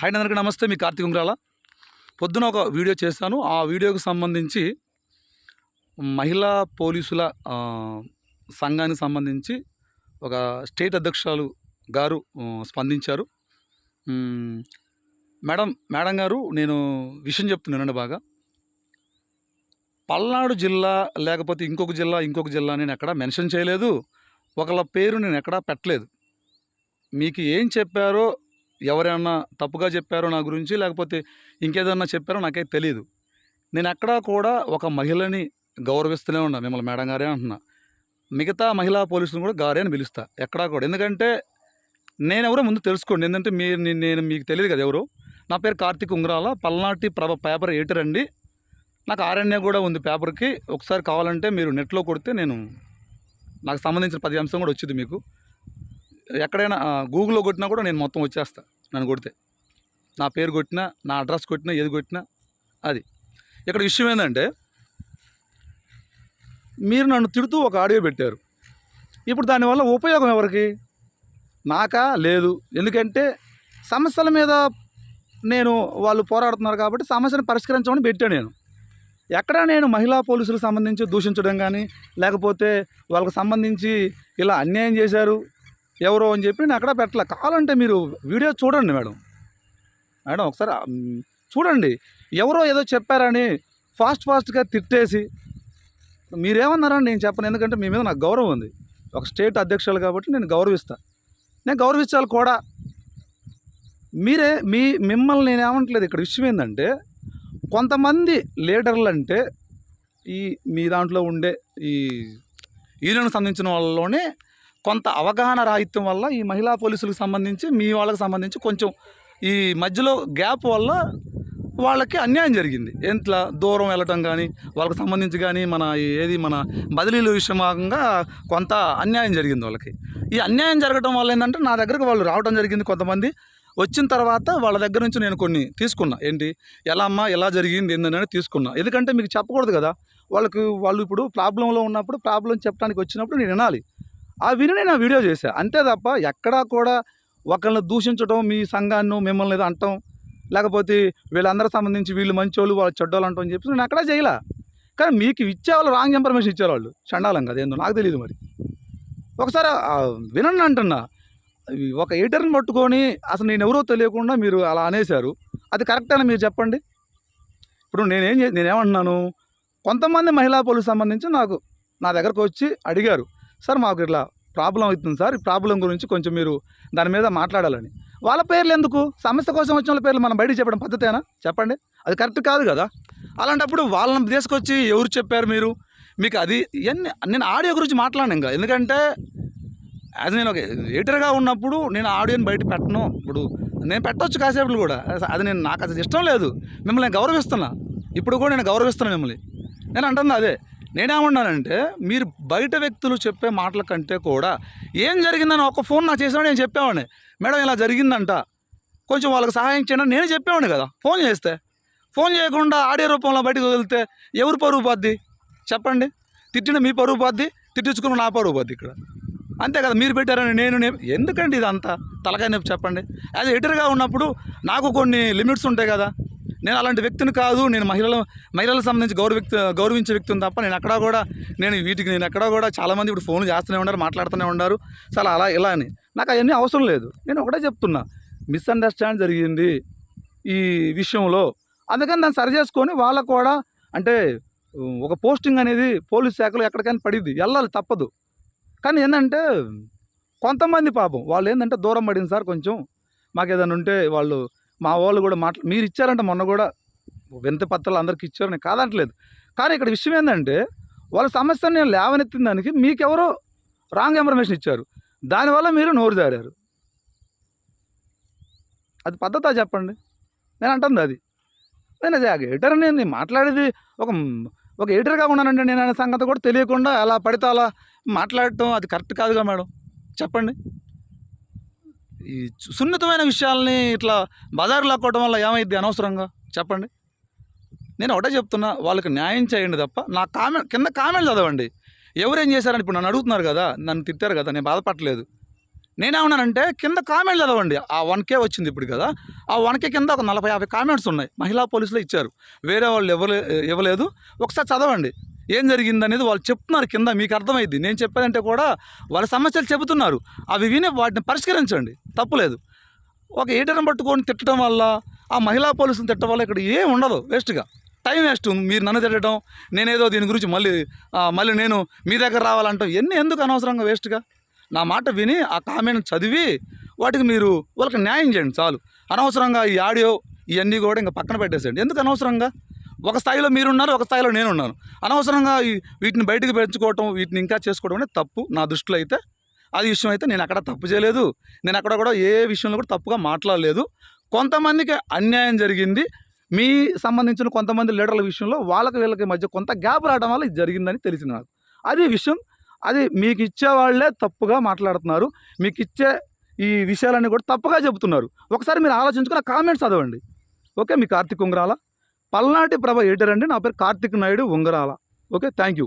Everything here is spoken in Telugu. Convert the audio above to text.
హాయ్ అందరికీ నమస్తే మీ కార్తీక్ ఉంగరాల. పొద్దున ఒక వీడియో చేశాను. ఆ వీడియోకి సంబంధించి మహిళా పోలీసుల సంఘానికి సంబంధించి ఒక స్టేట్ అధ్యక్షులు గారు స్పందించారు. మేడం మేడం గారు నేను విషయం చెప్తున్నానండి బాగా. పల్నాడు జిల్లా లేకపోతే ఇంకొక జిల్లా ఇంకొక జిల్లా నేను ఎక్కడా మెన్షన్ చేయలేదు. ఒకళ్ళ పేరు నేను ఎక్కడా పెట్టలేదు. మీకు ఏం చెప్పారో ఎవరైనా తప్పుగా చెప్పారో నా గురించి లేకపోతే ఇంకేదన్నా చెప్పారో నాకైతే తెలియదు నేను ఎక్కడా కూడా ఒక మహిళని గౌరవిస్తూనే ఉన్నా మిమ్మల్ని మేడం గారే అంటున్నా. మిగతా మహిళా పోలీసులను కూడా గారే అని పిలుస్తా ఎక్కడా కూడా. ఎందుకంటే నేను ఎవరో ముందు తెలుసుకోండి. ఎందుకంటే మీరు నేను- మీకు తెలియదు కదా ఎవరు. నా పేరు కార్తీక్ ఉంగరాల పల్నాటి ప్రభ పేపర్ ఎడిటర్ అండి నాకు ఆర్ఎన్ఏ కూడా ఉంది పేపర్కి. ఒకసారి కావాలంటే మీరు నెట్లో కొడితే నేను నాకు సంబంధించిన పది అంశం కూడా వచ్చింది మీకు. ఎక్కడైనా గూగుల్లో కొట్టినా కూడా నేను మొత్తం వచ్చేస్తా. నన్ను కొడితే. నా పేరు కొట్టినా నా అడ్రస్ కొట్టినా ఏది కొట్టినా అది. ఇక్కడ విషయం ఏంటంటే మీరు నన్ను తిడుతూ ఒక ఆడియో పెట్టారు. ఇప్పుడు దానివల్ల ఉపయోగం ఎవరికి? నాకా? లేదు. ఎందుకంటే సమస్యల మీద నేను వాళ్ళు పోరాడుతున్నారు కాబట్టి సమస్యను పరిష్కరించమని పెట్టాను నేను. ఎక్కడ నేను మహిళా పోలీసులకు సంబంధించి దూషించడం కానీ లేకపోతే వాళ్ళకు సంబంధించి ఇలా అన్యాయం చేశారు ఎవరో అని చెప్పి నేను అక్కడ పెట్టలే. కావాలంటే మీరు వీడియో చూడండి మేడం. మేడం ఒకసారి చూడండి. ఎవరో ఏదో చెప్పారని ఫాస్ట్ ఫాస్ట్గా తిట్టేసి మీరేమన్నారని నేను చెప్పను. ఎందుకంటే మీ మీద నాకు గౌరవం ఉంది. ఒక స్టేట్ అధ్యక్షులు కాబట్టి నేను గౌరవిస్తా. నేను గౌరవించాలి కూడా. మీరే మీ మిమ్మల్ని నేను ఏమంటలేదు. ఇక్కడ విషయం ఏంటంటే కొంతమంది లీడర్లు అంటే ఈ మీ దాంట్లో ఉండే ఈ యూనియన్కి సంబంధించిన వాళ్ళలోనే కొంత అవగాహన రాహిత్యం వల్ల ఈ మహిళా పోలీసులకు సంబంధించి మీ వాళ్ళకి సంబంధించి కొంచెం ఈ మధ్యలో గ్యాప్ వల్ల వాళ్ళకి అన్యాయం జరిగింది. ఇంట్లో దూరం వెళ్ళటం కానీ వాళ్ళకి సంబంధించి కానీ మన ఏది మన బదిలీల విషయంగా కొంత అన్యాయం జరిగింది వాళ్ళకి. ఈ అన్యాయం జరగడం వల్ల ఏంటంటే నా దగ్గరకు వాళ్ళు రావడం జరిగింది కొంతమంది. వచ్చిన తర్వాత వాళ్ళ దగ్గర నుంచి నేను కొన్ని తీసుకున్నా. ఏంటి? ఎలా అమ్మా ఎలా జరిగింది ఏంటని తీసుకున్నా. ఎందుకంటే మీకు చెప్పకూడదు కదా. వాళ్ళకి వాళ్ళు ఇప్పుడు ప్రాబ్లంలో ఉన్నప్పుడు ప్రాబ్లం చెప్పడానికి వచ్చినప్పుడు నేను వినాలి. ఆ విని నేను ఆ వీడియో చేశాను అంతే తప్ప ఎక్కడా కూడా ఒకళ్ళని దూషించడం మీ సంఘాన్ని మిమ్మల్ని ఏదో అంటాం. లేకపోతే వీళ్ళందరూ సంబంధించి వీళ్ళు మంచోళ్ళు వాళ్ళు చెడ్డోళ్ళు అంటాం అని చెప్పి నేను ఎక్కడా చేయలే. కానీ మీకు ఇచ్చేవాళ్ళు రాంగ్ ఇన్ఫర్మేషన్ ఇచ్చేవాళ్ళు. చండాలం కదా ఏందో నాకు తెలియదు మరి. ఒకసారి వినండి అంటున్నా. ఒక ఎడిటర్ని పట్టుకొని అసలు నేను ఎవరో తెలియకుండా మీరు అలా అనేశారు. అది కరెక్ట్ అని మీరు చెప్పండి. ఇప్పుడు నేనేం చే నేనేమంటున్నాను? కొంతమంది మహిళా పోలీసు సంబంధించి నాకు నా దగ్గరకు వచ్చి అడిగారు. సార్ మాకు ఇట్లా ప్రాబ్లం అవుతుంది సార్ ఈ ప్రాబ్లం గురించి కొంచెం మీరు దాని మీద మాట్లాడాలని. వాళ్ళ పేర్లు ఎందుకు? సమస్య కోసం వచ్చిన వాళ్ళ పేర్లు మనం బయటికి చెప్పడం పద్ధతేనా? చెప్పండి. అది కరెక్ట్ కాదు కదా? అలాంటప్పుడు వాళ్ళని తీసుకొచ్చి ఎవరు చెప్పారు మీరు? మీకు అది ఇవన్నీ నేను ఆడియో గురించి మాట్లాడను ఇంకా. ఎందుకంటే అది నేను ఒక ఎడిటర్గా ఉన్నప్పుడు నేను ఆడియోని బయట పెట్టను. ఇప్పుడు నేను పెట్టవచ్చు కాసేపులు కూడా. అది నేను నాకు అది ఇష్టం లేదు. మిమ్మల్ని నేను గౌరవిస్తున్నా. ఇప్పుడు కూడా నేను గౌరవిస్తున్నాను మిమ్మల్ని. నేను అంటున్నా అదే. నేనేమన్నానంటే మీరు బయట వ్యక్తులు చెప్పే మాటల కంటే కూడా ఏం జరిగిందని ఒక ఫోన్ నాకు చేసినా నేను చెప్పేవాడిని. మేడం ఇలా జరిగిందంట. కొంచెం వాళ్ళకి సహాయం చేయండి నేను చెప్పేవాడిని కదా. ఫోన్ చేస్తే. ఫోన్ చేయకుండా ఆడియో రూపంలో బయటకు వదిలితే ఎవరు పరువు పోద్ది? చెప్పండి. తిట్టిన మీ పరువు పోద్ది? తిట్టించుకున్న నా పరువు పోద్ది ఇక్కడ. అంతే కదా మీరు పెట్టారని నేను ఎందుకండి ఇదంతా? తలకాయ నొప్పి చెప్పండి. యాజ్ ఎడిటర్గా ఉన్నప్పుడు నాకు కొన్ని లిమిట్స్ ఉంటాయి కదా. నేను అలాంటి వ్యక్తిని కాదు నేను మహిళల మహిళలకు సంబంధించి గౌరవ వ్యక్తి గౌరవించే వ్యక్తిని తప్ప నేను ఎక్కడా కూడా నేను వీటికి నేను ఎక్కడా కూడా చాలామంది ఇప్పుడు ఫోన్ చేస్తూనే ఉన్నారు మాట్లాడుతూనే ఉన్నారు. చాలా అలా ఇలా అని. నాకు అవన్నీ అవసరం లేదు. నేను ఒకటే చెప్తున్నా. మిస్అండర్స్టాండ్ జరిగింది ఈ విషయంలో. అందుకని దాన్ని సరి చేసుకొని వాళ్ళకు కూడా అంటే ఒక పోస్టింగ్ అనేది పోలీస్ శాఖలో ఎక్కడికైనా పడిద్ది వెళ్ళాలి తప్పదు. కానీ ఏంటంటే కొంతమంది పాపం వాళ్ళు ఏంటంటే దూరం పడింది సార్ కొంచెం. మాకు ఏదైనా ఉంటే వాళ్ళు మా వాళ్ళు కూడా మాట్లా మీరు ఇచ్చారంటే మొన్న కూడా వింత పత్రాలు అందరికి ఇచ్చారు నేను కాదంటలేదు. కానీ ఇక్కడ విషయం ఏంటంటే వాళ్ళ సమస్యను నేను లేవనెత్తిన దానికి మీకెవరో రాంగ్ ఇన్ఫర్మేషన్ ఇచ్చారు. దానివల్ల మీరు నోరు జారారు. అది పద్ధతా చెప్పండి. నేను అంటుంది అది. నేను అది ఎడిటర్ నేను మాట్లాడేది ఒక ఒక ఎడిటర్గా ఉన్నానంటే నేను అనే సంగతి కూడా తెలియకుండా అలా పడితే అలా మాట్లాడటం అది కరెక్ట్ కాదుగా మేడం. చెప్పండి. ఈ సు- సున్నితమైన విషయాల్ని ఇట్లా బజారు లాక్కోవడం వల్ల ఏమైద్ది అనవసరంగా? చెప్పండి. నేను ఒకటే చెప్తున్నా వాళ్ళకి న్యాయం చేయండి తప్ప నా కామెంట్ కింద కామెంట్ చదవండి. ఎవరేం చేశారని ఇప్పుడు నన్ను అడుగుతున్నారు కదా నన్ను తిట్టారు కదా నేను బాధపడలేదు. నేనేమన్నానంటే కింద కామెంట్లు చదవండి. ఆ వన్ కే వచ్చింది ఇప్పుడు కదా ఆ వన్ కే కింద ఒక నలభై యాభై కామెంట్స్ ఉన్నాయి. మహిళా పోలీసులు ఇచ్చారు. వేరే వాళ్ళు ఇవ్వలే ఇవ్వలేదు. ఒకసారి చదవండి. ఏం జరిగింది అనేది వాళ్ళు చెప్తున్నారు కింద మీకు అర్థమైంది నేను చెప్పేదంటే కూడా వాళ్ళ సమస్యలు చెబుతున్నారు. అవి విని వాటిని పరిష్కరించండి. తప్పులేదు ఒక ఏటీఎం పట్టుకొని తిట్టడం వల్ల ఆ మహిళా పోలీసులు తిట్టడం వల్ల ఇక్కడ ఏం ఉండదు వేస్ట్గా. Time waste. మీరు నన్ను తిట్టడం నేనేదో దీని గురించి మళ్ళీ మళ్ళీ నేను మీ దగ్గర రావాలంటాం. ఎన్ని ఎందుకు అనవసరంగా వేస్ట్గా? నా మాట విని ఆ కామెంట్ చదివి వాటికి మీరు వాళ్ళకి న్యాయం చేయండి చాలు. అనవసరంగా ఈ ఆడియో ఇవన్నీ కూడా ఇంకా పక్కన పెట్టేసేయండి. ఎందుకు అనవసరంగా? ఒక స్థాయిలో మీరున్నారు ఒక స్థాయిలో నేనున్నాను. అనవసరంగా వీటిని బయటకు పెంచుకోవటం వీటిని ఇంకా చేసుకోవడం అనేది తప్పు నా దృష్టిలో అయితే. అది విషయం అయితే నేను అక్కడ తప్పు చేయలేదు. నేను అక్కడ కూడా ఏ విషయంలో కూడా తప్పుగా మాట్లాడలేదు. కొంతమందికి అన్యాయం జరిగింది. మీ సంబంధించిన కొంతమంది లీడర్ల విషయంలో వాళ్ళకి వీళ్ళకి మధ్య కొంత గ్యాప్ రావడం వల్ల ఇది జరిగిందని తెలిసింది నాకు. అది విషయం అది మీకు ఇచ్చే వాళ్ళే తప్పుగా మాట్లాడుతున్నారు. మీకు ఇచ్చే ఈ విషయాలన్నీ కూడా తప్పుగా చెబుతున్నారు. ఒకసారి మీరు ఆలోచించుకుని కామెంట్స్ చదవండి. ఓకే మీ కార్తీక్ ఉంగరాల? పల్నాటి ప్రభ ఎడిటర్ అండి. నా పేరు కార్తిక్ నాయుడు ఉంగరాల. Okay thank you